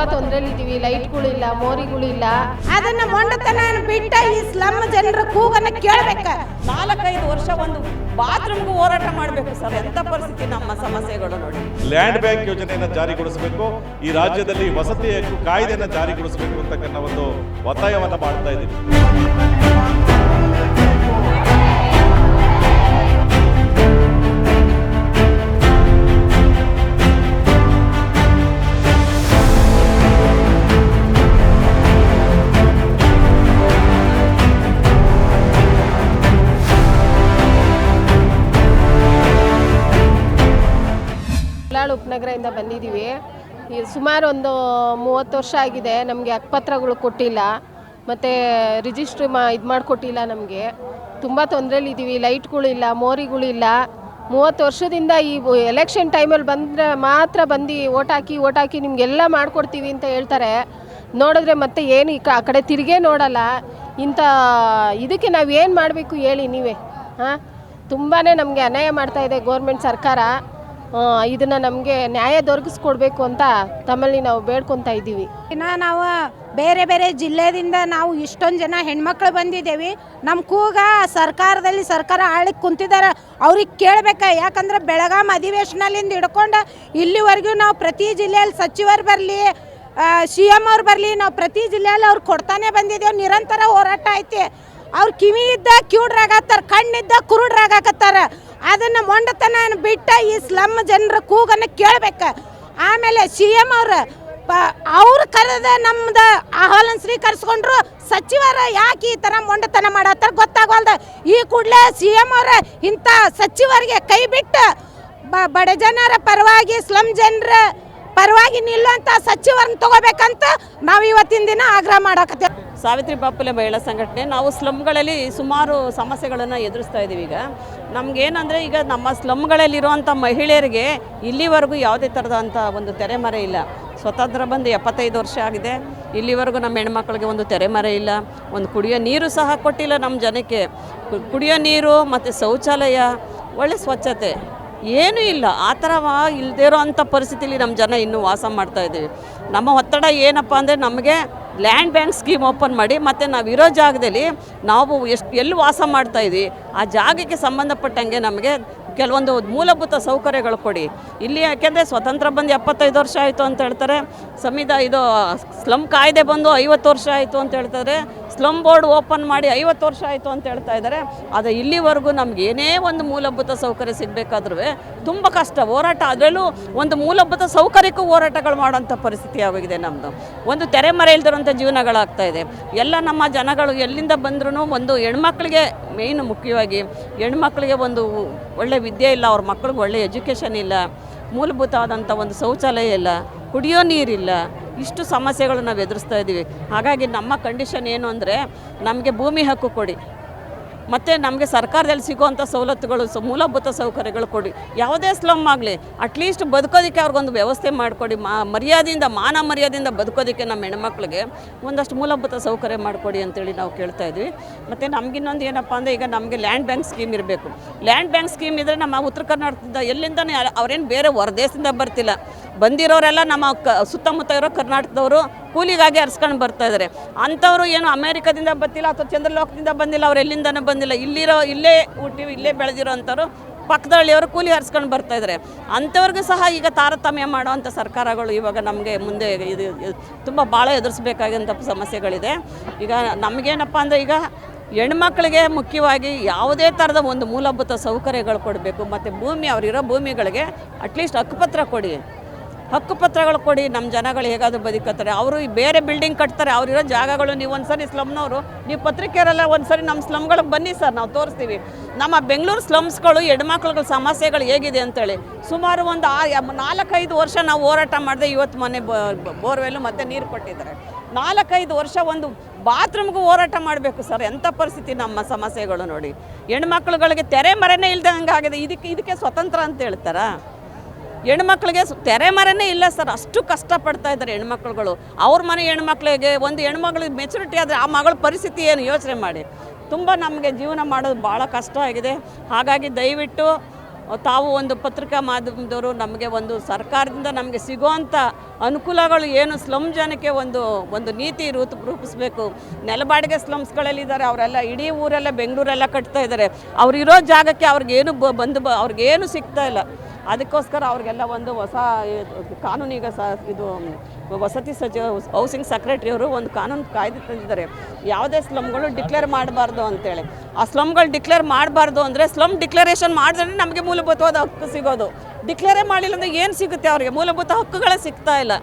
ತುಂಬಾ ತೊಂದರೆಲಿದ್ದೀವಿ ಲೈಟ್ಗಳಿಲ್ಲ ಮೋರಿಗಳಿಲ್ಲ ಅದನ್ನ ಮೊಂಡತನ ಬಿಟ್ಟ ಈ ಸ್ಲಮ್ ಜನರ ಕೂಗನ್ನ ಕೇಳಬೇಕ. ನಾಲ್ಕೈದು ವರ್ಷ ಒಂದು ಬಾತ್ರೂಮ್ಗೂ ಹೋರಾಟ ಮಾಡಬೇಕು ಸರ್. ಎಂತ ಪರಿಸ್ಥಿತಿ ನಮ್ಮ ಸಮಸ್ಯೆಗಳು ನೋಡಿ. ಲ್ಯಾಂಡ್ ಬ್ಯಾಂಕ್ ಯೋಜನೆಯನ್ನು ಜಾರಿಗೊಳಿಸಬೇಕು. ಈ ರಾಜ್ಯದಲ್ಲಿ ವಸತಿ ಕಾಯ್ದೆಯನ್ನ ಕಾಯ್ದೆಯನ್ನು ಜಾರಿಗೊಳಿಸಬೇಕು ಅಂತಕ್ಕಂಥ ಒಂದು ಒತ್ತಾಯವನ್ನು ಮಾಡ್ತಾ ಇದ್ದೀವಿ ಬಂದಿದ್ದೀವಿ. ಈ ಸುಮಾರು ಒಂದು ಮೂವತ್ತು ವರ್ಷ ಆಗಿದೆ, ನಮಗೆ ಅಕ್ಪತ್ರಗಳು ಕೊಟ್ಟಿಲ್ಲ. ಮತ್ತು ರಿಜಿಸ್ಟ್ರ್ ಮಾ ಇದು ಮಾಡಿಕೊಟ್ಟಿಲ್ಲ ನಮಗೆ. ತುಂಬ ತೊಂದರೆಲಿದ್ದೀವಿ ಲೈಟ್ಗಳಿಲ್ಲ ಮೋರಿಗಳಿಲ್ಲ ಮೂವತ್ತು ವರ್ಷದಿಂದ ಈ ಎಲೆಕ್ಷನ್ ಟೈಮಲ್ಲಿ ಬಂದರೆ ಮಾತ್ರ ಬಂದು ಓಟ್ ಹಾಕಿ ಓಟ್ ಹಾಕಿ ನಿಮಗೆಲ್ಲ ಮಾಡಿಕೊಡ್ತೀವಿ ಅಂತ ಹೇಳ್ತಾರೆ. ನೋಡಿದ್ರೆ ಮತ್ತೆ ಏನು ಈ ಆ ಕಡೆ ತಿರುಗೇ ನೋಡಲ್ಲ. ಇಂಥ ಇದಕ್ಕೆ ನಾವು ಏನು ಮಾಡಬೇಕು ಹೇಳಿ ನೀವೇ, ಹಾಂ? ತುಂಬಾ ನಮಗೆ ಅನ್ಯಾಯ ಇದೆ ಗೋರ್ಮೆಂಟ್ ಸರ್ಕಾರ. ಇದನ್ನ ನಮಗೆ ನ್ಯಾಯ ದೊರಕಿಸ್ಕೊಡ್ಬೇಕು ಅಂತ ತಮ್ಮಲ್ಲಿ ನಾವು ಬೇಡ್ಕೊತಾ ಇದ್ದೀವಿ. ಇನ್ನ ನಾವು ಬೇರೆ ಬೇರೆ ಜಿಲ್ಲೆದಿಂದ ನಾವು ಇಷ್ಟೊಂದು ಜನ ಹೆಣ್ಮಕ್ಳು ಬಂದಿದ್ದೇವೆ. ನಮ್ಮ ಕೂಗ ಸರ್ಕಾರದಲ್ಲಿ ಸರ್ಕಾರ ಆಳಿಗೆ ಕುಂತಿದ್ದಾರೆ ಅವ್ರಿಗೆ ಕೇಳ್ಬೇಕ? ಯಾಕಂದ್ರೆ ಬೆಳಗಾಂ ಅಧಿವೇಶನದಿಂದ ಹಿಡ್ಕೊಂಡು ಇಲ್ಲಿವರೆಗೂ ನಾವು ಪ್ರತಿ ಜಿಲ್ಲೆಯಲ್ಲಿ ಸಚಿವರು ಬರಲಿ ಸಿ ಎಂ ಅವ್ರು ಬರಲಿ, ನಾವು ಪ್ರತಿ ಜಿಲ್ಲೆಯಲ್ಲಿ ಅವ್ರು ಕೊಡ್ತಾನೆ ಬಂದಿದ್ದೇವೆ. ನಿರಂತರ ಹೋರಾಟ ಐತಿ. ಅವ್ರು ಕಿವಿ ಇದ್ದ ಕಿವುಡ್ರಾಗತ್ತಾರ ಕಣ್ಣಿದ್ದ ಕುರುಡ್ರಾಗತ್ತಾರ ಅದನ್ನ ಮೊಂಡತನ ಬಿಟ್ಟ ಈ ಸ್ಲಮ್ ಜನರ ಕೂಗನ್ನ ಕೇಳ್ಬೇಕ. ಆಮೇಲೆ ಸಿ ಎಂ ಅವ್ರ ಅವ್ರು ಕರೆದ ನಮ್ದು ಆಹ್ವಾನ ಸ್ವೀಕರಿಸ್ಕೊಂಡ್ರು ಸಚಿವರ ಯಾಕೆ ಈ ತರ ಮೊಂಡತನ ಮಾಡತ್ತಾರ ಗೊತ್ತಾಗವಲ್ದ. ಈ ಕೂಡಲೇ ಸಿ ಎಂ ಅವ್ರ ಇಂಥ ಸಚಿವರಿಗೆ ಕೈ ಬಿಟ್ಟು ಬ, ಬಡ ಜನರ ಪರವಾಗಿ, ಸ್ಲಮ್ ಜನರ ಪರವಾಗಿ ನಿಲ್ಲುವಂಥ ಸಚಿವರನ್ನ ತಗೋಬೇಕಂತ ನಾವು ಇವತ್ತಿನ ದಿನ ಆಗ್ರಹ ಮಾಡಕತ್ತೇವೆ. ಸಾವಿತ್ರಿ ಬಾಪುಲೆ ಮಹಿಳಾ ಸಂಘಟನೆ, ನಾವು ಸ್ಲಮ್ಗಳಲ್ಲಿ ಸುಮಾರು ಸಮಸ್ಯೆಗಳನ್ನು ಎದುರಿಸ್ತಾ ಇದ್ದೀವಿ ಈಗ. ನಮಗೇನಂದರೆ ಈಗ ನಮ್ಮ ಸ್ಲಮ್ಗಳಲ್ಲಿರುವಂಥ ಮಹಿಳೆಯರಿಗೆ ಇಲ್ಲಿವರೆಗೂ ಯಾವುದೇ ಥರದಂಥ ಒಂದು ತೆರೆಮರೆ ಇಲ್ಲ. ಸ್ವತಂತ್ರ ಬಂದು ಎಪ್ಪತ್ತೈದು ವರ್ಷ ಆಗಿದೆ. ಇಲ್ಲಿವರೆಗೂ ನಮ್ಮ ಹೆಣ್ಮಕ್ಳಿಗೆ ಒಂದು ತೆರೆಮರೆ ಇಲ್ಲ. ಒಂದು ಕುಡಿಯೋ ನೀರು ಸಹ ಕೊಟ್ಟಿಲ್ಲ ನಮ್ಮ ಜನಕ್ಕೆ. ಕುಡಿಯೋ ನೀರು ಮತ್ತು ಶೌಚಾಲಯ, ಒಳ್ಳೆ ಸ್ವಚ್ಛತೆ ಏನೂ ಇಲ್ಲ. ಆ ಥರ ಇಲ್ಲದೇ ಇರೋ ಅಂಥ ಪರಿಸ್ಥಿತಿಲಿ ನಮ್ಮ ಜನ ಇನ್ನೂ ವಾಸ ಮಾಡ್ತಾ ಇದ್ದೀವಿ. ನಮ್ಮ ಒತ್ತಡ ಏನಪ್ಪ ಅಂದರೆ ನಮಗೆ ಲ್ಯಾಂಡ್ ಬ್ಯಾಂಕ್ ಸ್ಕೀಮ್ ಓಪನ್ ಮಾಡಿ, ಮತ್ತು ನಾವು ಇರೋ ಜಾಗದಲ್ಲಿ ನಾವು ಎಷ್ಟು, ಎಲ್ಲಿ ವಾಸ ಮಾಡ್ತಾ ಇದ್ವಿ, ಆ ಜಾಗಕ್ಕೆ ಸಂಬಂಧಪಟ್ಟಂಗೆ ನಮಗೆ ಕೆಲವೊಂದು ಮೂಲಭೂತ ಸೌಕರ್ಯಗಳು ಕೊಡಿ. ಇಲ್ಲಿ ಯಾಕೆಂದರೆ ಸ್ವತಂತ್ರ ಬಂದು ಎಪ್ಪತ್ತೈದು ವರ್ಷ ಆಯಿತು ಅಂತ ಹೇಳ್ತಾರೆ ಸಂವಿಧಾನ ಇದು ಸ್ಲಮ್ ಕಾಯ್ದೆ ಬಂದು ಐವತ್ತು ವರ್ಷ ಆಯಿತು ಅಂತ ಹೇಳ್ತಾರೆ ಸ್ಲಮ್ ಬೋರ್ಡ್ ಓಪನ್ ಮಾಡಿ ಐವತ್ತು ವರ್ಷ ಆಯಿತು ಅಂತ ಹೇಳ್ತಾ ಇದ್ದಾರೆ. ಆದರೆ ಇಲ್ಲಿವರೆಗೂ ನಮ್ಗೆ ಏನೇ ಒಂದು ಮೂಲಭೂತ ಸೌಕರ್ಯ ಸಿಗಬೇಕಾದ್ರೂ ತುಂಬ ಕಷ್ಟ. ಹೋರಾಟ ಅದರಲ್ಲೂ ಒಂದು ಮೂಲಭೂತ ಸೌಕರ್ಯಕ್ಕೂ ಹೋರಾಟಗಳು ಮಾಡುವಂಥ ಪರಿಸ್ಥಿತಿ ಆಗೋಗಿದೆ ನಮ್ಮದು ಒಂದು ತೆರೆಮರೆ ಇಲ್ದಿರೋಂಥ ಜೀವನಗಳಾಗ್ತಾ ಇದೆ. ಎಲ್ಲ ನಮ್ಮ ಜನಗಳು ಎಲ್ಲಿಂದ ಬಂದ್ರೂ ಒಂದು ಹೆಣ್ಮಕ್ಳಿಗೆ ಮೇಯ್ನ್ ಮುಖ್ಯವಾಗಿ ಹೆಣ್ಮಕ್ಳಿಗೆ ಒಂದು ಒಳ್ಳೆ ವಿದ್ಯೆ ಇಲ್ಲ, ಅವ್ರ ಮಕ್ಳಿಗೆ ಒಳ್ಳೆ ಎಜುಕೇಷನ್ ಇಲ್ಲ ಮೂಲಭೂತವಾದಂಥ ಒಂದು ಶೌಚಾಲಯ ಇಲ್ಲ, ಕುಡಿಯೋ ನೀರಿಲ್ಲ ಇಷ್ಟು ಸಮಸ್ಯೆಗಳು ನಾವು ಎದುರಿಸ್ತಾ ಇದ್ದೀವಿ. ಹಾಗಾಗಿ ನಮ್ಮ ಕಂಡೀಷನ್ ಏನು ಅಂದರೆ ನಮಗೆ ಭೂಮಿ ಹಕ್ಕು ಕೊಡಿ. ಮತ್ತು ನಮಗೆ ಸರ್ಕಾರದಲ್ಲಿ ಸಿಗುವಂಥ ಸವಲತ್ತುಗಳು, ಸ ಮೂಲಭೂತ ಸೌಕರ್ಯಗಳು ಕೊಡಿ. ಯಾವುದೇ ಸ್ಲಮ್ ಆಗಲಿ ಅಟ್ಲೀಸ್ಟ್ ಬದುಕೋದಕ್ಕೆ ಅವ್ರಿಗೊಂದು ವ್ಯವಸ್ಥೆ ಮಾಡಿಕೊಡಿ. ಮಾ, ಮರ್ಯಾದೆಯಿಂದ, ಮಾನ ಮರ್ಯಾದೆಯಿಂದ ಬದುಕೋದಕ್ಕೆ ನಮ್ಮ ಹೆಣ್ಮಕ್ಳಿಗೆ ಒಂದಷ್ಟು ಮೂಲಭೂತ ಸೌಕರ್ಯ ಮಾಡಿಕೊಡಿ ಅಂತೇಳಿ ನಾವು ಕೇಳ್ತಾ ಇದ್ವಿ. ಮತ್ತು ನಮಗಿನ್ನೊಂದು ಏನಪ್ಪ ಅಂದರೆ ಈಗ ನಮಗೆ ಲ್ಯಾಂಡ್ ಬ್ಯಾಂಕ್ ಸ್ಕೀಮ್ ಇರಬೇಕು. ಲ್ಯಾಂಡ್ ಬ್ಯಾಂಕ್ ಸ್ಕೀಮ್ ಇದ್ದರೆ ನಮ್ಮ ಉತ್ತರ ಕರ್ನಾಟಕದಿಂದ ಎಲ್ಲಿಂದನೇ ಅವರೇನು ಬೇರೆ ಹೊರದೇಶದಿಂದ ಬರ್ತಿಲ್ಲ. ಬಂದಿರೋರೆಲ್ಲ ನಮ್ಮ ಕ ಸುತ್ತಮುತ್ತ ಇರೋ ಕರ್ನಾಟಕದವರು ಕೂಲಿಗಾಗಿ ಹರಿಸ್ಕೊಂಡು ಬರ್ತಾ ಇದ್ದಾರೆ ಅಂಥವ್ರು ಏನು ಅಮೇರಿಕದಿಂದ ಬತ್ತಿಲ್ಲ ಅಥವಾ ಚಂದ್ರಲೋಕದಿಂದ ಬಂದಿಲ್ಲ, ಅವ್ರು ಎಲ್ಲಿಂದನೂ ಬಂದಿಲ್ಲ. ಇಲ್ಲಿರೋ, ಇಲ್ಲೇ ಹುಟ್ಟಿ, ಇಲ್ಲೇ ಬೆಳೆದಿರೋ ಅಂಥವ್ರು ಪಕ್ಕದಳ್ಳಿಯವರು ಕೂಲಿ ಹರಿಸ್ಕೊಂಡು ಬರ್ತಾ ಇದ್ದಾರೆ ಅಂಥವ್ರಿಗೂ ಸಹ ಈಗ ತಾರತಮ್ಯ ಮಾಡುವಂಥ ಸರ್ಕಾರಗಳು ಇವಾಗ ನಮಗೆ ಮುಂದೆ ಇದು ಇದು ತುಂಬ ಭಾಳ ಎದುರಿಸ್ಬೇಕಾದಂಥ ಸಮಸ್ಯೆಗಳಿದೆ. ಈಗ ನಮಗೇನಪ್ಪ ಅಂದರೆ ಈಗ ಹೆಣ್ಮಕ್ಳಿಗೆ ಮುಖ್ಯವಾಗಿ ಯಾವುದೇ ಥರದ ಒಂದು ಮೂಲಭೂತ ಸೌಕರ್ಯಗಳು ಕೊಡಬೇಕು. ಮತ್ತು ಭೂಮಿ, ಅವರಿರೋ ಭೂಮಿಗಳಿಗೆ ಅಟ್ಲೀಸ್ಟ್ ಹಕ್ಕುಪತ್ರ ಕೊಡಿ. ಹಕ್ಕುಪತ್ರಗಳು ಕೊಡಿ ನಮ್ಮ ಜನಗಳು ಹೇಗಾದರೂ ಬದುಕತ್ತಾರೆ. ಅವರು ಬೇರೆ ಬಿಲ್ಡಿಂಗ್ ಕಟ್ತಾರೆ ಅವರಿರೋ ಜಾಗಗಳು ನೀವು ಒಂದ್ಸರಿ ಸ್ಲಮ್ನವರು ನೀವು ಪತ್ರಿಕೆಯರೆಲ್ಲ ಒಂದ್ಸರಿ ನಮ್ಮ ಸ್ಲಮ್ಗಳಿಗೆ ಬನ್ನಿ ಸರ್, ನಾವು ತೋರಿಸ್ತೀವಿ. ನಮ್ಮ ಬೆಂಗಳೂರು ಸ್ಲಮ್ಸ್ಗಳು ಹೆಣ್ಮಕ್ಳುಗಳ ಸಮಸ್ಯೆಗಳು ಹೇಗಿದೆ ಅಂತೇಳಿ. ಸುಮಾರು ಒಂದು ಆ ನಾಲ್ಕೈದು ವರ್ಷ ನಾವು ಹೋರಾಟ ಮಾಡಿದೆ ಇವತ್ತು ಮೊನ್ನೆ ಬೋರ್ವೆಲ್ಲು ಮತ್ತೆ ನೀರು ಕೊಟ್ಟಿದ್ದಾರೆ. ನಾಲ್ಕೈದು ವರ್ಷ ಒಂದು ಬಾತ್ರೂಮ್ಗೂ ಹೋರಾಟ ಮಾಡಬೇಕು ಸರ್ ಎಂಥ ಪರಿಸ್ಥಿತಿ ನಮ್ಮ ಸಮಸ್ಯೆಗಳು ನೋಡಿ. ಹೆಣ್ಮಕ್ಳುಗಳಿಗೆ ತೆರೆ ಮರೆನೇ ಇಲ್ದಂಗೆ ಆಗಿದೆ ಇದಕ್ಕೆ ಇದಕ್ಕೆ ಸ್ವತಂತ್ರ ಅಂತ ಹೇಳ್ತಾರಾ? ಹೆಣ್ಮಕ್ಳಿಗೆ ತೆರೆಮರೆನೇ ಇಲ್ಲ ಸರ್. ಅಷ್ಟು ಕಷ್ಟಪಡ್ತಾ ಇದ್ದಾರೆ ಹೆಣ್ಮಕ್ಳುಗಳು. ಅವ್ರ ಮನೆ ಹೆಣ್ಮಕ್ಳಿಗೆ ಒಂದು ಹೆಣ್ಮಕ್ಳಿಗೆ ಮೆಚುರಿಟಿ ಆದರೆ ಆ ಮಗಳ ಪರಿಸ್ಥಿತಿ ಏನು ಯೋಚನೆ ಮಾಡಿ. ತುಂಬ ನಮಗೆ ಜೀವನ ಮಾಡೋದು ಭಾಳ ಕಷ್ಟ ಆಗಿದೆ. ಹಾಗಾಗಿ ದಯವಿಟ್ಟು ತಾವು ಒಂದು ಪತ್ರಿಕಾ ಮಾಧ್ಯಮದವರು ನಮಗೆ ಒಂದು ಸರ್ಕಾರದಿಂದ ನಮಗೆ ಸಿಗುವಂಥ ಅನುಕೂಲಗಳು ಏನು ಸ್ಲಮ್ ಜನಕ್ಕೆ ಒಂದು ಒಂದು ನೀತಿ ರೂಪ, ರೂಪಿಸಬೇಕು. ನೆಲಬಾಡಿಗೆ ಸ್ಲಮ್ಸ್ಗಳಲ್ಲಿದ್ದಾರೆ ಅವರೆಲ್ಲ ಇಡೀ ಊರೆಲ್ಲ ಬೆಂಗಳೂರೆಲ್ಲ ಕಟ್ತಾ ಇದ್ದಾರೆ. ಅವ್ರಿರೋ ಜಾಗಕ್ಕೆ ಅವ್ರಿಗೇನು ಬಂದು ಅವ್ರಿಗೇನು ಸಿಗ್ತಾ ಇಲ್ಲ. ಅದಕ್ಕೋಸ್ಕರ ಅವ್ರಿಗೆಲ್ಲ ಒಂದು ಹೊಸ ಕಾನೂನೀಗ ಸ, ಇದು, ವಸತಿ ಸಚಿವ, ಹೌಸಿಂಗ್ ಸೆಕ್ರೆಟರಿ ಅವರು ಒಂದು ಕಾನೂನು ಕಾಯ್ದೆ ತಂದಿದ್ದಾರೆ. ಯಾವುದೇ ಸ್ಲಮ್ಗಳು ಡಿಕ್ಲೇರ್ ಮಾಡಬಾರ್ದು ಅಂತೇಳಿ. ಆ ಸ್ಲಮ್ಗಳು ಡಿಕ್ಲೇರ್ ಮಾಡಬಾರ್ದು ಅಂದರೆ ಸ್ಲಮ್ ಡಿಕ್ಲರೇಷನ್ ಮಾಡಿದ್ರೆ ನಮಗೆ ಮೂಲಭೂತವಾದ ಹಕ್ಕು ಸಿಗೋದು. ಡಿಕ್ಲೇರೇ ಮಾಡಿಲ್ಲ ಅಂದರೆ ಏನು ಸಿಗುತ್ತೆ ಅವರಿಗೆ? ಮೂಲಭೂತ ಹಕ್ಕುಗಳೇ ಸಿಗ್ತಾ ಇಲ್ಲ.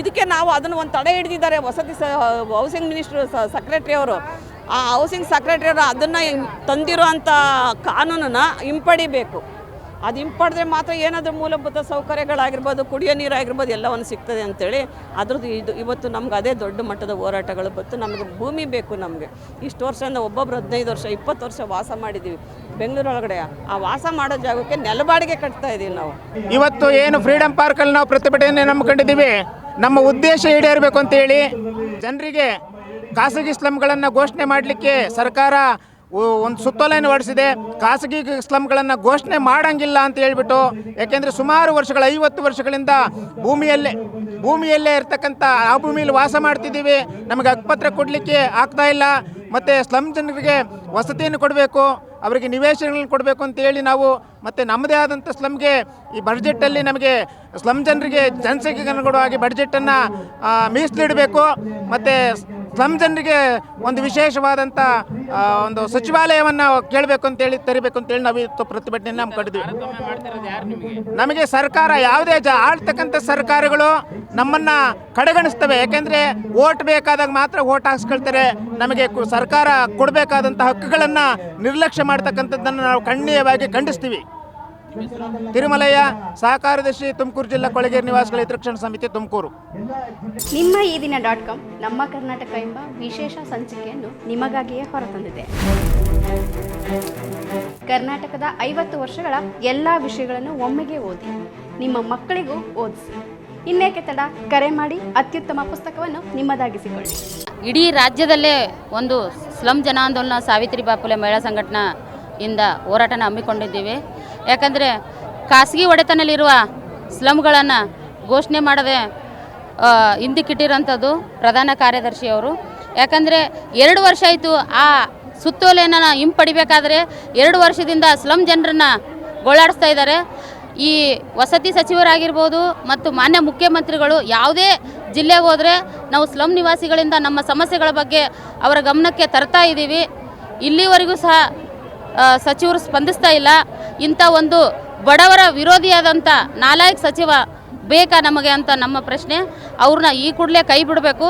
ಇದಕ್ಕೆ ನಾವು ಅದನ್ನು ಒಂದು ತಡೆ ಹಿಡಿದಿದ್ದಾರೆ ವಸತಿ ಸ, ಹೌಸಿಂಗ್ ಮಿನಿಸ್ಟ್ರು ಸೆಕ್ರೆಟ್ರಿ ಅವರು. ಆ ಹೌಸಿಂಗ್ ಸೆಕ್ರೆಟರಿ ಅವರು ಅದನ್ನು ತಂದಿರುವಂಥ ಕಾನೂನನ್ನು ಹಿಂಪಡಿಬೇಕು. ಅದು ಹಿಂಪಡೆದ್ರೆ ಮಾತ್ರ ಏನಾದರೂ ಮೂಲಭೂತ ಸೌಕರ್ಯಗಳಾಗಿರ್ಬೋದು, ಕುಡಿಯೋ ನೀರಾಗಿರ್ಬೋದು, ಎಲ್ಲವನ್ನು ಸಿಗ್ತದೆ ಅಂತೇಳಿ ಅದ್ರದ್ದು ಇದು ಇವತ್ತು ನಮ್ಗೆ ಅದೇ ದೊಡ್ಡ ಮಟ್ಟದ ಹೋರಾಟಗಳು ಬಂತು. ನಮಗೆ ಭೂಮಿ ಬೇಕು ನಮಗೆ. ಇಷ್ಟು ವರ್ಷದಿಂದ ಒಬ್ಬೊಬ್ರು ಹದಿನೈದು ವರ್ಷ, ಇಪ್ಪತ್ತು ವರ್ಷ ವಾಸ ಮಾಡಿದ್ದೀವಿ. ಬೆಂಗಳೂರೊಳಗಡೆ ಆ ವಾಸ ಮಾಡೋ ಜಾಗಕ್ಕೆ ನೆಲಬಾಡಿಗೆ ಕಟ್ತಾ ಇದ್ದೀವಿ ನಾವು. ಇವತ್ತು ಏನು ಫ್ರೀಡಂ ಪಾರ್ಕಲ್ಲಿ ನಾವು ಪ್ರತಿಭಟನೆ ನಂಬ್ಕೊಂಡಿದ್ದೀವಿ? ನಮ್ಮ ಉದ್ದೇಶ ಈಡೇರಬೇಕು ಅಂತೇಳಿ ಜನರಿಗೆ ಖಾಸಗಿ ಸ್ಲಮ್ಗಳನ್ನು ಘೋಷಣೆ ಮಾಡಲಿಕ್ಕೆ ಸರ್ಕಾರ ಒಂದು ಸುತ್ತೋಲೆಯನ್ನು ಹೊರಡಿಸಿದೆ ಖಾಸಗಿ ಸ್ಲಮ್ಗಳನ್ನು ಘೋಷಣೆ ಮಾಡಂಗಿಲ್ಲ ಅಂತ ಹೇಳ್ಬಿಟ್ಟು, ಯಾಕೆಂದರೆ ಸುಮಾರು ವರ್ಷಗಳ, ಐವತ್ತು ವರ್ಷಗಳಿಂದ ಭೂಮಿಯಲ್ಲೇ ಭೂಮಿಯಲ್ಲೇ ಇರ್ತಕ್ಕಂಥ, ಆ ಭೂಮಿಯಲ್ಲಿ ವಾಸ ಮಾಡ್ತಿದ್ದೀವಿ. ನಮಗೆ ಹಕ್ಕುಪತ್ರ ಕೊಡಲಿಕ್ಕೆ ಆಗ್ತಾ ಇಲ್ಲ. ಮತ್ತು ಸ್ಲಮ್ ಜನರಿಗೆ ವಸತಿಯನ್ನು ಕೊಡಬೇಕು, ಅವರಿಗೆ ನಿವೇಶನಗಳನ್ನು ಕೊಡಬೇಕು ಅಂತೇಳಿ ನಾವು, ಮತ್ತು ನಮ್ಮದೇ ಆದಂಥ ಸ್ಲಮ್ಗೆ ಈ ಬಡ್ಜೆಟಲ್ಲಿ ನಮಗೆ ಸ್ಲಮ್ ಜನರಿಗೆ, ಜನಸಂಖ್ಯೆಗೆ ಅನುಗುಣವಾಗಿ ಬಡ್ಜೆಟನ್ನು ಮೀಸಲಿಡಬೇಕು. ಮತ್ತು ಸ್ಲಮ್ ಜನರಿಗೆ ಒಂದು ವಿಶೇಷವಾದಂಥ ಒಂದು ಸಚಿವಾಲಯವನ್ನು ಕೇಳಬೇಕು ಅಂತೇಳಿ ತರಿಬೇಕು ಅಂತೇಳಿ ನಾವು ಇವತ್ತು ಪ್ರತಿಭಟನೆಯನ್ನು ಹಮ್ಮಿಕೊಂಡಿದ್ವಿ ನಮಗೆ ಸರ್ಕಾರ ಯಾವುದೇ ಜ, ಆಳ್ತಕ್ಕಂಥ ಸರ್ಕಾರಗಳು ನಮ್ಮನ್ನು ಕಡೆಗಣಿಸ್ತವೆ. ಯಾಕೆಂದರೆ ಓಟ್ ಬೇಕಾದಾಗ ಮಾತ್ರ ಓಟ್ ಹಾಕ್ಸ್ಕೊಳ್ತಾರೆ. ನಮಗೆ ಸರ್ಕಾರ ಕೊಡಬೇಕಾದಂಥ ಹಕ್ಕುಗಳನ್ನು ನಿರ್ಲಕ್ಷ್ಯ ಮಾಡ್ತಕ್ಕಂಥದ್ದನ್ನು ನಾವು ಖಂಡೀಯವಾಗಿ ಖಂಡಿಸ್ತೀವಿ. ತಿರುಮಲಯ್ಯ ಸಹಕಾರದರ್ಶಿ ತುಮಕೂರು ಜಿಲ್ಲಾ ಕೊಳಗೇರಿ ನಿವಾಸಿಗಳ ಹಿತರಕ್ಷಣಾ ಸಮಿತಿ ತುಮಕೂರು. ನಿಮ್ಮ ಈ ದಿನ ಡಾಟ್ ಕಾಮ್ ನಮ್ಮ ಕರ್ನಾಟಕ ಎಂಬ ವಿಶೇಷ ಸಂಚಿಕೆಯನ್ನು ನಿಮಗಾಗಿಯೇ ಹೊರತಂದಿದೆ. ಕರ್ನಾಟಕದ ಐವತ್ತು ವರ್ಷಗಳ ಎಲ್ಲ ವಿಷಯಗಳನ್ನು ಒಮ್ಮೆಗೆ ಓದಿ ನಿಮ್ಮ ಮಕ್ಕಳಿಗೂ ಓದಿಸಿ. ಇನ್ನೇಕೆ ತಡ? ಕರೆ ಮಾಡಿ ಅತ್ಯುತ್ತಮ ಪುಸ್ತಕವನ್ನು ನಿಮ್ಮದಾಗಿಸಿಕೊಳ್ಳಿ. ಇಡೀ ರಾಜ್ಯದಲ್ಲೇ ಒಂದು ಸ್ಲಮ್ ಜನಾಂದೋಲನ ಸಾವಿತ್ರಿ ಬಾಪುಲೆ ಮಹಿಳಾ ಸಂಘಟನಾ ಇಂದ ಹೋರಾಟನ ಹಮ್ಮಿಕೊಂಡಿದ್ದೀವಿ. ಯಾಕಂದರೆ ಖಾಸಗಿ ಒಡೆತನಲ್ಲಿರುವ ಸ್ಲಮ್ಗಳನ್ನು ಘೋಷಣೆ ಮಾಡದೆ ಹಿಂದಿಕ್ಕಿಟ್ಟಿರೋಂಥದ್ದು ಪ್ರಧಾನ ಕಾರ್ಯದರ್ಶಿಯವರು ಯಾಕಂದರೆ ಎರಡು ವರ್ಷ ಆಯಿತು ಆ ಸುತ್ತೋಲೆಯನ್ನು ಹಿಂಪಡಿಬೇಕಾದ್ರೆ ಎರಡು ವರ್ಷದಿಂದ ಸ್ಲಮ್ ಜನರನ್ನು ಗೋಳಾಡಿಸ್ತಾ ಇದ್ದಾರೆ. ಈ ವಸತಿ ಸಚಿವರಾಗಿರ್ಬೋದು ಮತ್ತು ಮಾನ್ಯ ಮುಖ್ಯಮಂತ್ರಿಗಳು ಯಾವುದೇ ಜಿಲ್ಲೆಗೆ ಹೋದರೆ ನಾವು ಸ್ಲಮ್ ನಿವಾಸಿಗಳಿಂದ ನಮ್ಮ ಸಮಸ್ಯೆಗಳ ಬಗ್ಗೆ ಅವರ ಗಮನಕ್ಕೆ ತರ್ತಾ ಇದ್ದೀವಿ. ಇಲ್ಲಿವರೆಗೂ ಸಹ ಸಚಿವರು ಸ್ಪಂದಿಸ್ತಾ ಇಲ್ಲ. ಇಂಥ ಒಂದು ಬಡವರ ವಿರೋಧಿಯಾದಂಥ ನಾಲಾಯಕ್ ಸಚಿವ ಬೇಕಾ ನಮಗೆ ಅಂತ ನಮ್ಮ ಪ್ರಶ್ನೆ. ಅವ್ರನ್ನ ಈ ಕೂಡಲೇ ಕೈ ಬಿಡಬೇಕು.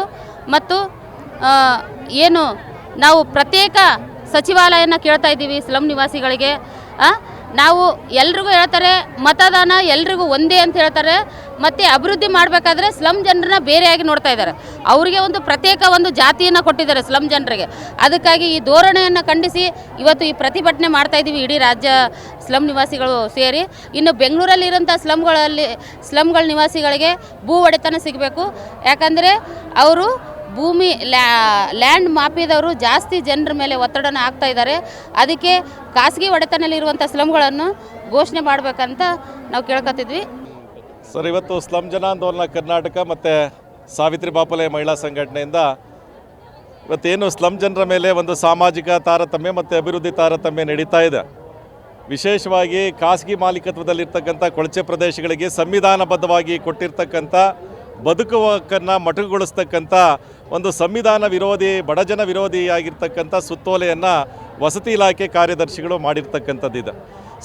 ಮತ್ತು ಏನು ನಾವು ಪ್ರತ್ಯೇಕ ಸಚಿವಾಲಯನ ಕೇಳ್ತಾ ಇದ್ದೀವಿ ಸ್ಲಮ್ ನಿವಾಸಿಗಳಿಗೆ. ನಾವು ಎಲ್ರಿಗೂ ಹೇಳ್ತಾರೆ, ಮತದಾನ ಎಲ್ರಿಗೂ ಒಂದೇ ಅಂತ ಹೇಳ್ತಾರೆ. ಮತ್ತು ಅಭಿವೃದ್ಧಿ ಮಾಡಬೇಕಾದ್ರೆ ಸ್ಲಮ್ ಜನರನ್ನ ಬೇರೆಯಾಗಿ ನೋಡ್ತಾ ಇದ್ದಾರೆ. ಅವರಿಗೆ ಒಂದು ಪ್ರತ್ಯೇಕ ಒಂದು ಜಾತಿಯನ್ನು ಕೊಟ್ಟಿದ್ದಾರೆ ಸ್ಲಮ್ ಜನರಿಗೆ. ಅದಕ್ಕಾಗಿ ಈ ಧೋರಣೆಯನ್ನು ಖಂಡಿಸಿ ಇವತ್ತು ಈ ಪ್ರತಿಭಟನೆ ಮಾಡ್ತಾ ಇದ್ದೀವಿ ಇಡೀ ರಾಜ್ಯ ಸ್ಲಮ್ ನಿವಾಸಿಗಳು ಸೇರಿ. ಇನ್ನು ಬೆಂಗಳೂರಲ್ಲಿರೋಂಥ ಸ್ಲಮ್ಗಳಲ್ಲಿ ಸ್ಲಮ್ಗಳ ನಿವಾಸಿಗಳಿಗೆ ಭೂ ಒಡೆತನ ಸಿಗಬೇಕು. ಯಾಕಂದರೆ ಅವರು ಭೂಮಿ ಲ್ಯಾಂಡ್ ಮಾಪಿದವರು ಜಾಸ್ತಿ ಜನರ ಮೇಲೆ ಒತ್ತಡನ ಆಗ್ತಾ ಇದ್ದಾರೆ. ಅದಕ್ಕೆ ಖಾಸಗಿ ಒಡೆತನಲ್ಲಿರುವಂಥ ಸ್ಲಮ್ಗಳನ್ನು ಘೋಷಣೆ ಮಾಡಬೇಕಂತ ನಾವು ಕೇಳ್ಕೊತಿದ್ವಿ. ಸರ್, ಇವತ್ತು ಸ್ಲಂ ಜನಾಂದೋಲನ ಕರ್ನಾಟಕ ಮತ್ತು ಸಾವಿತ್ರಿ ಬಾಪಲೆ ಮಹಿಳಾ ಸಂಘಟನೆಯಿಂದ ಇವತ್ತೇನು ಸ್ಲಮ್ ಜನರ ಮೇಲೆ ಒಂದು ಸಾಮಾಜಿಕ ತಾರತಮ್ಯ ಮತ್ತು ಅಭಿವೃದ್ಧಿ ತಾರತಮ್ಯ ನಡೀತಾ ಇದೆ. ವಿಶೇಷವಾಗಿ ಖಾಸಗಿ ಮಾಲೀಕತ್ವದಲ್ಲಿರ್ತಕ್ಕಂಥ ಕೊಳಚೆ ಪ್ರದೇಶಗಳಿಗೆ ಸಂವಿಧಾನಬದ್ಧವಾಗಿ ಕೊಟ್ಟಿರ್ತಕ್ಕಂಥ ಬದುಕುವಕ್ಕನ್ನು ಮೊಟಕುಗೊಳಿಸ್ತಕ್ಕಂಥ ಒಂದು ಸಂವಿಧಾನ ವಿರೋಧಿ ಬಡಜನ ವಿರೋಧಿಯಾಗಿರ್ತಕ್ಕಂಥ ಸುತ್ತೋಲೆಯನ್ನು ವಸತಿ ಇಲಾಖೆ ಕಾರ್ಯದರ್ಶಿಗಳು ಮಾಡಿರ್ತಕ್ಕಂಥದ್ದಿದೆ.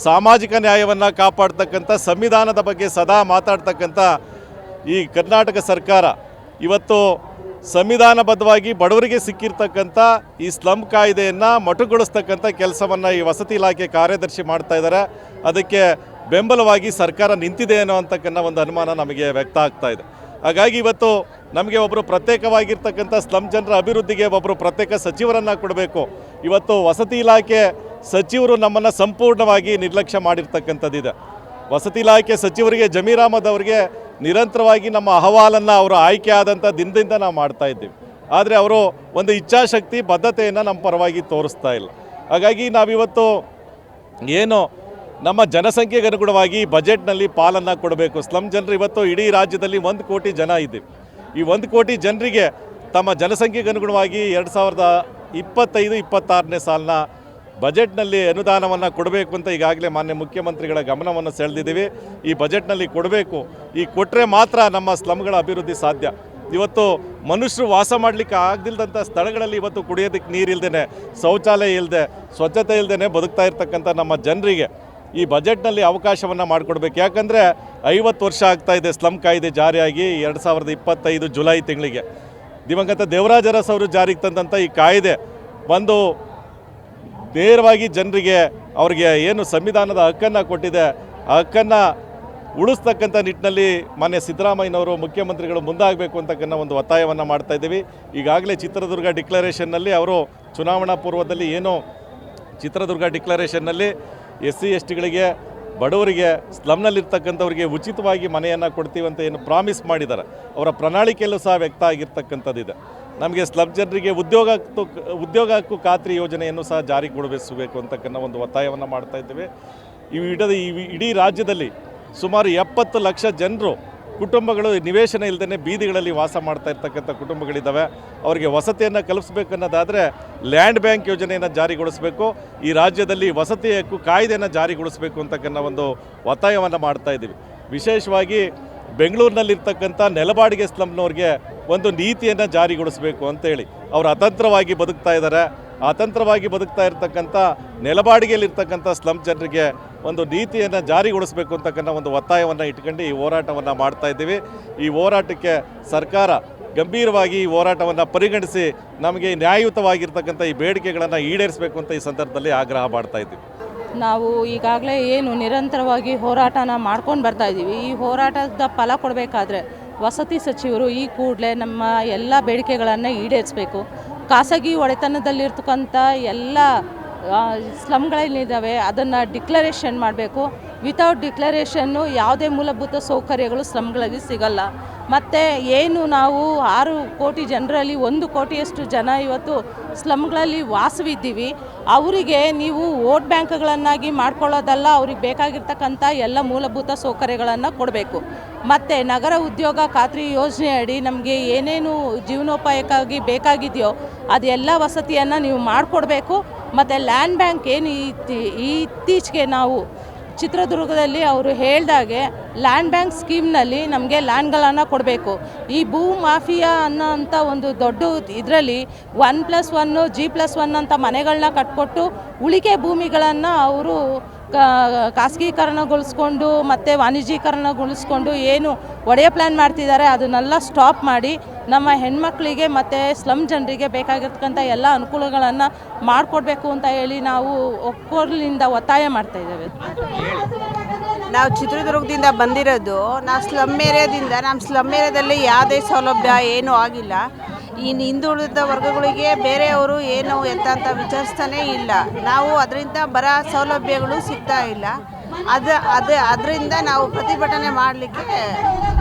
ಸಾಮಾಜಿಕ ನ್ಯಾಯವನ್ನು ಕಾಪಾಡ್ತಕ್ಕಂಥ, ಸಂವಿಧಾನದ ಬಗ್ಗೆ ಸದಾ ಮಾತಾಡ್ತಕ್ಕಂಥ ಈ ಕರ್ನಾಟಕ ಸರ್ಕಾರ ಇವತ್ತು ಸಂವಿಧಾನಬದ್ಧವಾಗಿ ಬಡವರಿಗೆ ಸಿಕ್ಕಿರ್ತಕ್ಕಂಥ ಈ ಸ್ಲಮ್ ಕಾಯ್ದೆಯನ್ನು ಮೊಟಕುಗೊಳಿಸ್ತಕ್ಕಂಥ ಕೆಲಸವನ್ನು ಈ ವಸತಿ ಇಲಾಖೆ ಕಾರ್ಯದರ್ಶಿ ಮಾಡ್ತಾ ಇದ್ದಾರೆ. ಅದಕ್ಕೆ ಬೆಂಬಲವಾಗಿ ಸರ್ಕಾರ ನಿಂತಿದೆ ಅನ್ನೋ ಅಂತಕ್ಕನ್ನ ಒಂದು ಅನುಮಾನ ನಮಗೆ ವ್ಯಕ್ತ ಆಗ್ತಾ ಇದೆ. ಹಾಗಾಗಿ ಇವತ್ತು ನಮಗೆ ಒಬ್ಬರು ಪ್ರತ್ಯೇಕವಾಗಿರ್ತಕ್ಕಂಥ ಸ್ಲಮ್ ಜನರ ಅಭಿವೃದ್ಧಿಗೆ ಒಬ್ಬರು ಪ್ರತ್ಯೇಕ ಸಚಿವರನ್ನು ಕೊಡಬೇಕು. ಇವತ್ತು ವಸತಿ ಇಲಾಖೆ ಸಚಿವರು ನಮ್ಮನ್ನು ಸಂಪೂರ್ಣವಾಗಿ ನಿರ್ಲಕ್ಷ್ಯ ಮಾಡಿರ್ತಕ್ಕಂಥದ್ದಿದೆ. ವಸತಿ ಇಲಾಖೆ ಸಚಿವರಿಗೆ, ಜಮೀರ್ ಅಹಮದ್ ಅವರಿಗೆ ನಿರಂತರವಾಗಿ ನಮ್ಮ ಅಹವಾಲನ್ನು ಅವರು ಆಯ್ಕೆ ಆದಂಥ ದಿನದಿಂದ ನಾವು ಮಾಡ್ತಾ ಇದ್ದೀವಿ. ಆದರೆ ಅವರು ಒಂದು ಇಚ್ಛಾಶಕ್ತಿ, ಬದ್ಧತೆಯನ್ನು ನಮ್ಮ ಪರವಾಗಿ ತೋರಿಸ್ತಾ ಇಲ್ಲ. ಹಾಗಾಗಿ ನಾವಿವತ್ತು ಏನು ನಮ್ಮ ಜನಸಂಖ್ಯೆಗೆ ಅನುಗುಣವಾಗಿ ಬಜೆಟ್ನಲ್ಲಿ ಪಾಲನ್ನು ಕೊಡಬೇಕು. ಸ್ಲಮ್ ಜನರು ಇವತ್ತು ಇಡೀ ರಾಜ್ಯದಲ್ಲಿ ಒಂದು ಕೋಟಿ ಜನ ಇದ್ದೀವಿ. ಈ ಒಂದು ಕೋಟಿ ಜನರಿಗೆ ತಮ್ಮ ಜನಸಂಖ್ಯೆಗೆ ಅನುಗುಣವಾಗಿ ಎರಡು ಸಾವಿರದ ಇಪ್ಪತ್ತೈದು, ಇಪ್ಪತ್ತಾರನೇ ಸಾಲಿನ ಬಜೆಟ್ನಲ್ಲಿ ಅನುದಾನವನ್ನು ಕೊಡಬೇಕು ಅಂತ ಈಗಾಗಲೇ ಮಾನ್ಯ ಮುಖ್ಯಮಂತ್ರಿಗಳ ಗಮನವನ್ನು ಸೆಳೆದಿದ್ದೀವಿ. ಈ ಬಜೆಟ್ನಲ್ಲಿ ಕೊಡಬೇಕು, ಈ ಕೊಟ್ಟರೆ ಮಾತ್ರ ನಮ್ಮ ಸ್ಲಮ್ಗಳ ಅಭಿವೃದ್ಧಿ ಸಾಧ್ಯ. ಇವತ್ತು ಮನುಷ್ಯರು ವಾಸ ಮಾಡಲಿಕ್ಕೆ ಆಗದಿಲ್ಲದಂಥ ಸ್ಥಳಗಳಲ್ಲಿ ಇವತ್ತು ಕುಡಿಯೋದಕ್ಕೆ ನೀರು ಇಲ್ಲದೇ ಶೌಚಾಲಯ ಇಲ್ಲದೆ ಸ್ವಚ್ಛತೆ ಇಲ್ಲದೇ ಬದುಕ್ತಾ ಇರ್ತಕ್ಕಂಥ ನಮ್ಮ ಜನರಿಗೆ ಈ ಬಜೆಟ್ನಲ್ಲಿ ಅವಕಾಶವನ್ನು ಮಾಡಿಕೊಡ್ಬೇಕು. ಯಾಕಂದರೆ ಐವತ್ತು ವರ್ಷ ಆಗ್ತಾ ಇದೆ ಸ್ಲಮ್ ಕಾಯ್ದೆ ಜಾರಿಯಾಗಿ ಎರಡು ಸಾವಿರದ ಇಪ್ಪತ್ತೈದು ಜುಲೈ ತಿಂಗಳಿಗೆ. ದಿವಂಗತ ದೇವರಾಜ ಅರಸ್ ಅವರು ಜಾರಿಗೆ ತಂದಂಥ ಈ ಕಾಯ್ದೆ ಬಂದು ನೇರವಾಗಿ ಜನರಿಗೆ ಅವರಿಗೆ ಏನು ಸಂವಿಧಾನದ ಹಕ್ಕನ್ನು ಕೊಟ್ಟಿದೆ ಆ ಹಕ್ಕನ್ನು ಉಳಿಸ್ತಕ್ಕಂಥ ನಿಟ್ಟಿನಲ್ಲಿ ಮಾನ್ಯ ಸಿದ್ದರಾಮಯ್ಯನವರು ಮುಖ್ಯಮಂತ್ರಿಗಳು ಮುಂದಾಗಬೇಕು ಅಂತಕ್ಕಂಥ ಒಂದು ಒತ್ತಾಯವನ್ನು ಮಾಡ್ತಾ ಇದ್ದೀವಿ. ಈಗಾಗಲೇ ಚಿತ್ರದುರ್ಗ ಡಿಕ್ಲರೇಷನ್ನಲ್ಲಿ ಅವರು ಚುನಾವಣಾ ಪೂರ್ವದಲ್ಲಿ ಏನು ಚಿತ್ರದುರ್ಗ ಡಿಕ್ಲರೇಷನ್ನಲ್ಲಿ ಎಸ್ ಸಿ ಎಸ್ ಟಿಗಳಿಗೆ ಬಡವರಿಗೆ, ಸ್ಲಮ್ನಲ್ಲಿರ್ತಕ್ಕಂಥವ್ರಿಗೆ ಉಚಿತವಾಗಿ ಮನೆಯನ್ನು ಕೊಡ್ತೀವಂತ ಏನು ಪ್ರಾಮಿಸ್ ಮಾಡಿದ್ದಾರೆ. ಅವರ ಪ್ರಣಾಳಿಕೆಯಲ್ಲೂ ಸಹ ವ್ಯಕ್ತ ಆಗಿರ್ತಕ್ಕಂಥದ್ದಿದೆ. ನಮಗೆ ಸ್ಲಬ್ ಜನರಿಗೆ ಉದ್ಯೋಗ ಉದ್ಯೋಗಕ್ಕೂ ಉದ್ಯೋಗ ಹಕ್ಕು ಖಾತ್ರಿ ಯೋಜನೆಯನ್ನು ಸಹ ಜಾರಿಗೊಳಿಸಬೇಕು ಅಂತಕ್ಕಂಥ ಒಂದು ಒತ್ತಾಯವನ್ನು ಮಾಡ್ತಾ ಇದ್ದೇವೆ. ಈ ಇಡದ, ಈ ಇಡೀ ರಾಜ್ಯದಲ್ಲಿ ಸುಮಾರು ಎಪ್ಪತ್ತು ಲಕ್ಷ ಜನರು ಕುಟುಂಬಗಳು ನಿವೇಶನ ಇಲ್ಲದೇ ಬೀದಿಗಳಲ್ಲಿ ವಾಸ ಮಾಡ್ತಾ ಇರ್ತಕ್ಕಂಥ ಕುಟುಂಬಗಳಿದ್ದಾವೆ. ಅವರಿಗೆ ವಸತಿಯನ್ನು ಕಲ್ಪಿಸ್ಬೇಕು ಅನ್ನೋದಾದರೆ ಲ್ಯಾಂಡ್ ಬ್ಯಾಂಕ್ ಯೋಜನೆಯನ್ನು ಜಾರಿಗೊಳಿಸಬೇಕು. ಈ ರಾಜ್ಯದಲ್ಲಿ ವಸತಿ ಹಕ್ಕು ಕಾಯ್ದೆಯನ್ನು ಜಾರಿಗೊಳಿಸಬೇಕು ಅಂತಕ್ಕನ್ನ ಒಂದು ಒತ್ತಾಯವನ್ನು ಮಾಡ್ತಾ ಇದ್ದೀವಿ. ವಿಶೇಷವಾಗಿ ಬೆಂಗಳೂರಿನಲ್ಲಿರ್ತಕ್ಕಂಥ ನೆಲಬಾಡಿಗೆ ಸ್ಲಮ್ನವ್ರಿಗೆ ಒಂದು ನೀತಿಯನ್ನು ಜಾರಿಗೊಳಿಸಬೇಕು ಅಂತೇಳಿ. ಅವರು ಅತಂತ್ರವಾಗಿ ಬದುಕ್ತಾ ಇದ್ದಾರೆ ಅತಂತ್ರವಾಗಿ ಬದುಕ್ತಾ ಇರ್ತಕ್ಕಂಥ ನೆಲಬಾಡಿಗೆಯಲ್ಲಿರ್ತಕ್ಕಂಥ ಸ್ಲಮ್ ಜನರಿಗೆ ಒಂದು ನೀತಿಯನ್ನು ಜಾರಿಗೊಳಿಸಬೇಕು ಅಂತಕ್ಕಂಥ ಒಂದು ಒತ್ತಾಯವನ್ನು ಇಟ್ಕೊಂಡು ಈ ಹೋರಾಟವನ್ನು ಮಾಡ್ತಾ ಇದ್ದೀವಿ. ಈ ಹೋರಾಟಕ್ಕೆ ಸರ್ಕಾರ ಗಂಭೀರವಾಗಿ ಈ ಹೋರಾಟವನ್ನು ಪರಿಗಣಿಸಿ ನಮಗೆ ನ್ಯಾಯಯುತವಾಗಿರ್ತಕ್ಕಂಥ ಈ ಬೇಡಿಕೆಗಳನ್ನು ಈಡೇರಿಸಬೇಕು ಅಂತ ಈ ಸಂದರ್ಭದಲ್ಲಿ ಆಗ್ರಹ ಮಾಡ್ತಾ ಇದ್ದೀವಿ. ನಾವು ಈಗಾಗಲೇ ಏನು ನಿರಂತರವಾಗಿ ಹೋರಾಟನ ಮಾಡ್ಕೊಂಡು ಬರ್ತಾ ಇದ್ದೀವಿ. ಈ ಹೋರಾಟದ ಫಲ ಕೊಡಬೇಕಾದ್ರೆ ವಸತಿ ಸಚಿವರು ಈ ಕೂಡಲೇ ನಮ್ಮ ಎಲ್ಲ ಬೇಡಿಕೆಗಳನ್ನು ಈಡೇರಿಸಬೇಕು. ಖಾಸಗಿ ಒಡೆತನದಲ್ಲಿರ್ತಕ್ಕಂಥ ಎಲ್ಲ ಸ್ಲಮ್ಗಳೇನಿದ್ದಾವೆ ಅದನ್ನು ಡಿಕ್ಲರೇಷನ್ ಮಾಡಬೇಕು. ವಿತೌಟ್ ಡಿಕ್ಲರೇಷನ್ನು ಯಾವುದೇ ಮೂಲಭೂತ ಸೌಕರ್ಯಗಳು ಸ್ಲಮ್ಗಳಲ್ಲಿ ಸಿಗಲ್ಲ. ಮತ್ತು ಏನು ನಾವು ಆರು ಕೋಟಿ ಜನರಲ್ಲಿ ಒಂದು ಕೋಟಿಯಷ್ಟು ಜನ ಇವತ್ತು ಸ್ಲಮ್ಗಳಲ್ಲಿ ವಾಸವಿದ್ದೀವಿ. ಅವರಿಗೆ ನೀವು ವೋಟ್ ಬ್ಯಾಂಕ್ಗಳನ್ನಾಗಿ ಮಾಡ್ಕೊಳ್ಳೋದಲ್ಲ, ಅವ್ರಿಗೆ ಬೇಕಾಗಿರ್ತಕ್ಕಂಥ ಎಲ್ಲ ಮೂಲಭೂತ ಸೌಕರ್ಯಗಳನ್ನು ಕೊಡಬೇಕು. ಮತ್ತು ನಗರ ಉದ್ಯೋಗ ಖಾತ್ರಿ ಯೋಜನೆ ಅಡಿ ನಮಗೆ ಏನೇನು ಜೀವನೋಪಾಯಕ್ಕಾಗಿ ಬೇಕಾಗಿದೆಯೋ ಅದೆಲ್ಲ ವಸತಿಯನ್ನು ನೀವು ಮಾಡಿಕೊಡ್ಬೇಕು. ಮತ್ತು ಲ್ಯಾಂಡ್ ಬ್ಯಾಂಕ್ ಏನು ಇತ್ತಿ- ಇತ್ತೀಚೆಗೆ ನಾವು ಚಿತ್ರದುರ್ಗದಲ್ಲಿ ಅವರು ಹೇಳ್ದಾಗೆ ಲ್ಯಾಂಡ್ ಬ್ಯಾಂಕ್ ಸ್ಕೀಮ್ನಲ್ಲಿ ನಮಗೆ ಲ್ಯಾಂಡ್ಗಳನ್ನು ಕೊಡಬೇಕು. ಈ ಭೂ ಮಾಫಿಯಾ ಅನ್ನೋಂಥ ಒಂದು ದೊಡ್ಡ ಇದರಲ್ಲಿ one plus one G plus one ಅಂತ ಮನೆಗಳನ್ನ ಕಟ್ಕೊಟ್ಟು ಉಳಿಕೆ ಭೂಮಿಗಳನ್ನು ಅವರು ಖಾಸಗೀಕರಣಗೊಳಿಸ್ಕೊಂಡು ಮತ್ತು ವಾಣಿಜ್ಯೀಕರಣಗೊಳಿಸ್ಕೊಂಡು ಏನು ಒಡೆಯ ಪ್ಲ್ಯಾನ್ ಮಾಡ್ತಿದ್ದಾರೆ ಅದನ್ನೆಲ್ಲ ಸ್ಟಾಪ್ ಮಾಡಿ ನಮ್ಮ ಹೆಣ್ಮಕ್ಳಿಗೆ ಮತ್ತು ಸ್ಲಮ್ ಜನರಿಗೆ ಬೇಕಾಗಿರ್ತಕ್ಕಂಥ ಎಲ್ಲ ಅನುಕೂಲಗಳನ್ನು ಮಾಡಿಕೊಡ್ಬೇಕು ಅಂತ ಹೇಳಿ ನಾವು ಒಕ್ಕೊರ್ಲಿಂದ ಒತ್ತಾಯ ಮಾಡ್ತಾ ಇದ್ದೇವೆ. ನಾವು ಚಿತ್ರದುರ್ಗದಿಂದ ಬಂದಿರೋದು, ನಾವು ಸ್ಲಮ್ ಏರಿಯಾದಿಂದ, ನಮ್ಮ ಸ್ಲಮ್ ಏರಿಯಾದಲ್ಲಿ ಯಾವುದೇ ಸೌಲಭ್ಯ ಏನೂ ಆಗಿಲ್ಲ. ಇನ್ನು ಹಿಂದುಳಿದ ವರ್ಗಗಳಿಗೆ ಬೇರೆಯವರು ಏನು ಎಂತ ಅಂತ ವಿಚಾರಿಸ್ತಾನೇ ಇಲ್ಲ. ನಾವು ಅದರಿಂದ ಬರ ಸೌಲಭ್ಯಗಳು ಸಿಗ್ತಾ ಇಲ್ಲ. ಅದು ಅದು, ಅದರಿಂದ ನಾವು ಪ್ರತಿಭಟನೆ ಮಾಡಲಿಕ್ಕೆ